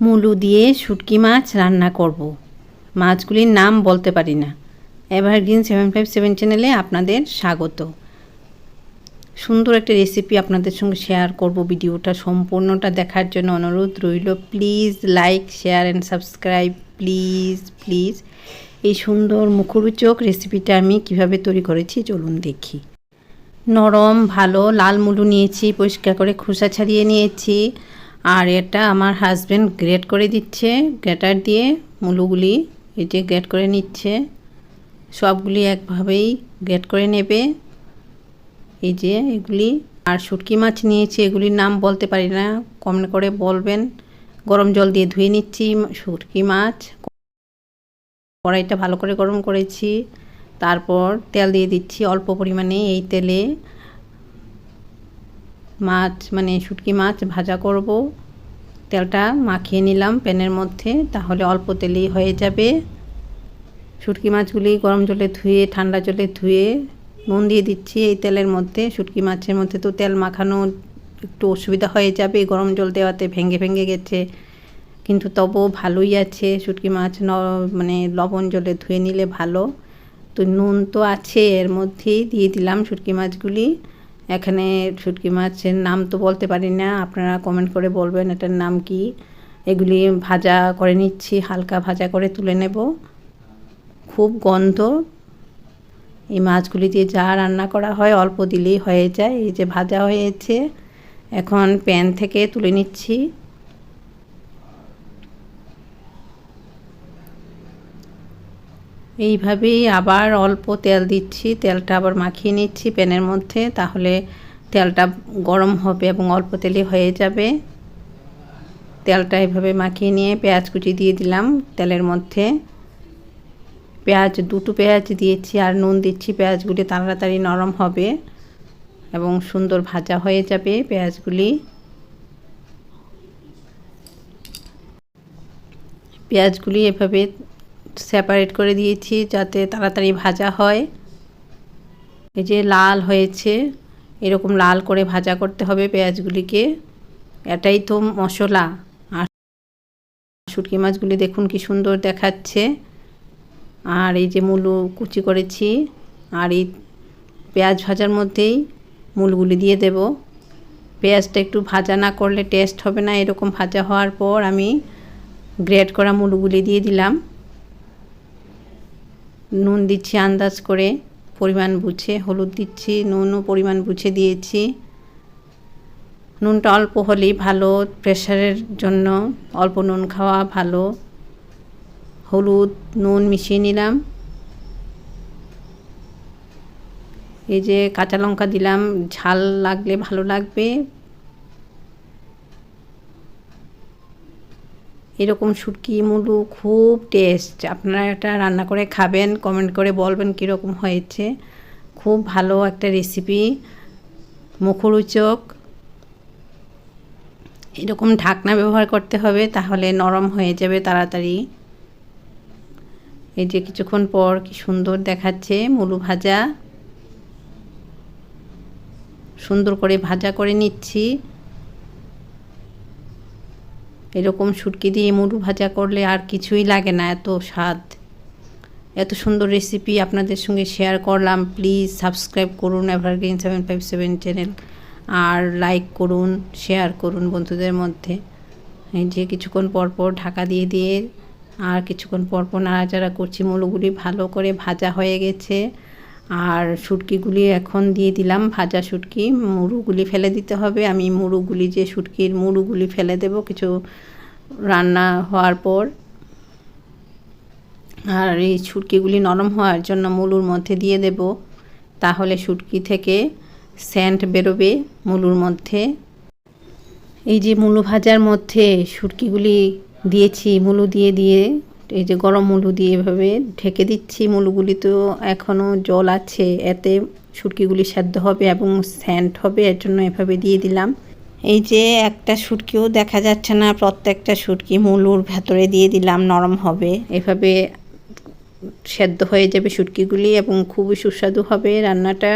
মুলু দিয়ে শুটকি মাছ রান্না করব। মাছগুলির নাম বলতে পারি না। এভারগ্রিন সেভেন ফাইভ সেভেন চ্যানেলে আপনাদের স্বাগত। সুন্দর একটা রেসিপি আপনাদের সঙ্গে শেয়ার করব ভিডিওটা। সম্পূর্ণটা দেখার জন্য অনুরোধ রইল। Please like share and subscribe please please এই সুন্দর মুখরোচক রেসিপিটা আমি কীভাবে তৈরি করেছি চলুন দেখি। নরম, ভালো, লাল মুলু নিয়েছি, পরিষ্কার করে খোসা ছাড়িয়ে নিয়েছি। আর এটা আমার হাজব্যান্ড গ্রেট করে দিচ্ছে গ্রেটার দিয়ে মুলুগুলি, এই যে গ্রেট করে নিচ্ছে। সবগুলি একভাবেই গ্রেট করে নেবে। এই যে এগুলি। আর শুটকি মাছ নিয়েছি, এগুলির নাম বলতে পারি না, কমেন্ট করে বলবেন। গরম জল দিয়ে ধুয়ে নিচ্ছি শুটকি মাছ। কড়াইটা ভালো করে গরম করেছি। তারপর তেল দিয়ে দিচ্ছি অল্প পরিমাণে এই তেলে। মাছ মানে শুটকি মাছ ভাজা করব। তেলটা মাখিয়ে নিলাম প্যানের মধ্যে, তাহলে অল্প তেলেই হয়ে যাবে। শুটকি মাছগুলি গরম জলে ধুয়ে, ঠান্ডা জলে ধুয়ে নুন দিয়ে দিচ্ছি এই তেলের মধ্যে। শুটকি মাছের মধ্যে তো তেল মাখানো একটু অসুবিধা হয়ে যাবে, গরম জল দেওয়াতে ভেঙে ভেঙে গেছে। কিন্তু তবুও ভালোই আছে, শুটকি মাছ ন মানে লবণ জলে ধুয়ে নিলে ভালো। তো নুন তো আছে, এর মধ্যেই দিয়ে দিলাম শুটকি মাছগুলি। এখানে শুটকি মাছের নাম তো বলতে পারি না, আপনারা কমেন্ট করে বলবেন এটার নাম কি। এগুলি ভাজা করে নিচ্ছি, হালকা ভাজা করে তুলে নেব। খুব গন্ধ। এই মাছগুলি দিয়ে যা রান্না করা হয়, অল্প দিলেই হয়ে যায়। এই যে ভাজা হয়েছে, এখন প্যান থেকে তুলে নিচ্ছি। এইভাবেই আবার অল্প তেল দিচ্ছি, তেলটা আবার মাখিয়ে নিচ্ছি প্যানের মধ্যে, তাহলে তেলটা গরম হবে এবং অল্প তেলে হয়ে যাবে। তেলটা এভাবে মাখিয়ে নিয়ে পেঁয়াজ কুচি দিয়ে দিলাম তেলের মধ্যে। পেঁয়াজ, দুটো পেঁয়াজ দিয়েছি আর নুন দিচ্ছি, পেঁয়াজগুলি তাড়াতাড়ি নরম হবে এবং সুন্দর ভাজা হয়ে যাবে পেঁয়াজগুলি। পেঁয়াজগুলি এভাবে সেপারেট করে দিয়েছি যাতে তাড়াতাড়ি ভাজা হয়। এই যে লাল হয়েছে, এরকম লাল করে ভাজা করতে হবে পেঁয়াজগুলিকে। এটাই তো মশলা। আর শুটকি মাছগুলি দেখুন কি সুন্দর দেখাচ্ছে। আর এই যে মুলু কুচি করেছি, আর এই পেঁয়াজ ভাজার মধ্যেই মুলগুলি দিয়ে দেব। পেঁয়াজটা একটু ভাজা না করলে টেস্ট হবে না, এরকম ভাজা হওয়ার পর আমি গ্রেট করা মুলুগুলি দিয়ে দিলাম। নুন দিচ্ছি, আন্দাজ করে পরিমাণ বুঝে, হলুদ দিচ্ছি, নুনও পরিমাণ বুঝে দিয়েছি। নুনটা অল্প হলেই ভালো প্রেশারের জন্য অল্প নুন খাওয়া ভালো। হলুদ, নুন মিশিয়ে নিলাম। এই যে কাঁচা লঙ্কা দিলাম, ঝাল লাগলে ভালো লাগবে। এরকম শুটকি, মুলু খুব টেস্ট আপনারা এটা রান্না করে খাবেন কমেন্ট করে বলবেন কীরকম হয়েছে। খুব ভালো একটা রেসিপি মুখরোচক। এরকম ঢাকনা ব্যবহার করতে হবে, তাহলে নরম হয়ে যাবে তাড়াতাড়ি। এই যে কিছুক্ষণ পর কি সুন্দর দেখাচ্ছে মুলু ভাজা। সুন্দর করে ভাজা করে নিচ্ছি। এরকম শুটকি দিয়ে মুড়ু ভাজা করলে আর কিছুই লাগে না এত স্বাদ। এত সুন্দর রেসিপি আপনাদের সঙ্গে শেয়ার করলাম। প্লিজ সাবস্ক্রাইব করুন evergreen seven five seven channel আর লাইক করুন শেয়ার করুন বন্ধুদের মধ্যে। যে কিছুক্ষণ পরপর ঢাকা দিয়ে দিয়ে আর কিছুক্ষণ পরপর নাড়াচাড়া করছি। মুলোগুলি ভালো করে ভাজা হয়ে গেছে। আর শুটকিগুলি এখন দিয়ে দিলাম, ভাজা শুটকি। মুড়ুগুলি ফেলে দিতে হবে। আমি মুড়ুগুলি, যে শুটকির মুড়ুগুলি ফেলে দেব কিছু রান্না হওয়ার পর। আর এই শুটকিগুলি নরম হওয়ার জন্য মুলুর মধ্যে দিয়ে দেব। তাহলে শুটকি থেকে স্যান্ট বেরোবে মুলুর মধ্যে। এই যে মুলু ভাজার মধ্যে শুটকিগুলি দিয়েছি, মুলু দিয়ে দিয়ে এই যে গরম মুলু দিয়ে এভাবে ঢেকে দিচ্ছি মুলুগুলি তো এখনও জল আছে। এতে শুটকিগুলি সেদ্ধ হবে এবং স্যান্ড হবে, এর জন্য এভাবে দিয়ে দিলাম। এই যে একটা শুটকিও দেখা যাচ্ছে না, প্রত্যেকটা শুটকি মুলুর ভেতরে দিয়ে দিলাম, নরম হবে। এভাবে সেদ্ধ হয়ে যাবে শুটকিগুলি এবং খুবই সুস্বাদু হবে রান্নাটা।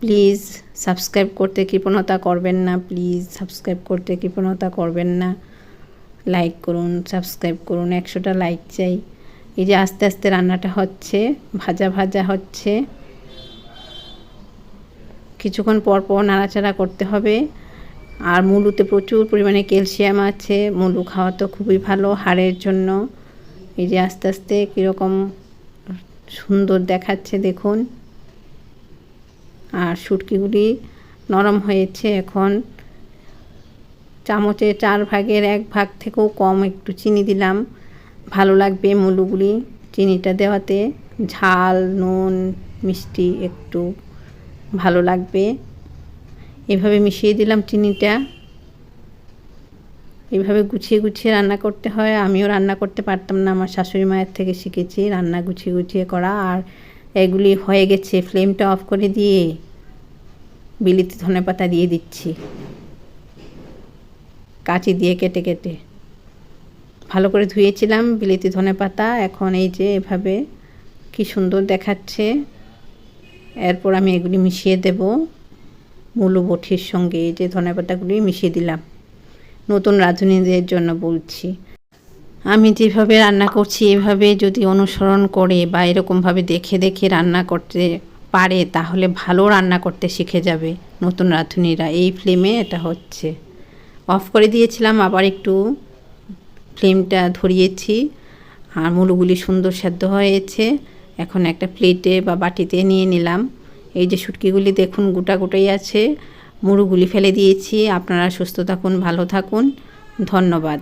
প্লিজ সাবস্ক্রাইব করতে কৃপণতা করবেন না, প্লিজ সাবস্ক্রাইব করতে কৃপণতা করবেন না। লাইক করুন সাবস্ক্রাইব করুন, একশোটা লাইক চাই। এই যে আস্তে আস্তে রান্নাটা হচ্ছে, ভাজা ভাজা হচ্ছে। কিছুক্ষণ পর পর নাড়াচাড়া করতে হবে। আর মুলুতে প্রচুর পরিমাণে ক্যালসিয়াম আছে, মুলু খাওয়া তো খুবই ভালো হাড়ের জন্য। এই যে আস্তে আস্তে কীরকম সুন্দর দেখাচ্ছে, দেখুন। আর সুটকিগুলি নরম হয়েছে এখন। চামচে চার ভাগের এক ভাগ থেকেও কম একটু চিনি দিলাম। ভালো লাগবে মুলুগুলি চিনিটা দেওয়াতে। ঝাল, নুন, মিষ্টি একটু ভালো লাগবে। এভাবে মিশিয়ে দিলাম চিনিটা। এইভাবে গুছিয়ে গুছিয়ে রান্না করতে হয়। আমিও রান্না করতে পারতাম না। আমার শাশুড়ি মায়ের থেকে শিখেছি রান্না গুছিয়ে গুছিয়ে করা। আর এগুলি হয়ে গেছে। ফ্লেমটা অফ করে দিয়ে বিলিতি ধনে পাতা দিয়ে দিচ্ছি। কাঁচি দিয়ে কেটে কেটে। ভালো করে ধুয়েছিলাম বিলিতি ধনে পাতা। এখন এই যে এভাবে কি সুন্দর দেখাচ্ছে। এরপর আমি এগুলি মিশিয়ে দেব। মূলো বঠির সঙ্গে এই যে ধনে পাতাগুলি মিশিয়ে দিলাম। নতুন রাঁধুনিদের জন্য বলছি। আমি যেভাবে রান্না করছি, এভাবে যদি অনুসরণ করে বা এরকমভাবে দেখে দেখে রান্না করতে পারে, তাহলে ভালো রান্না করতে শিখে যাবে নতুন রাঁধুনিরা। এই ফ্লেমে এটা হচ্ছে। করে দিয়েছিলাম, আবার একটু ফ্লেমটা ধরিয়েছি আর মুলোগুলি সুন্দর সেদ্ধ হয়েছে। এখন একটা প্লেটে বা বাটিতে নিয়ে নিলাম। এই যে শুটকিগুলি দেখুন, গোটা গোটাই আছে। মুরুগুলি ফেলে দিয়েছি। আপনারা সুস্থ থাকুন, ভালো থাকুন। ধন্যবাদ।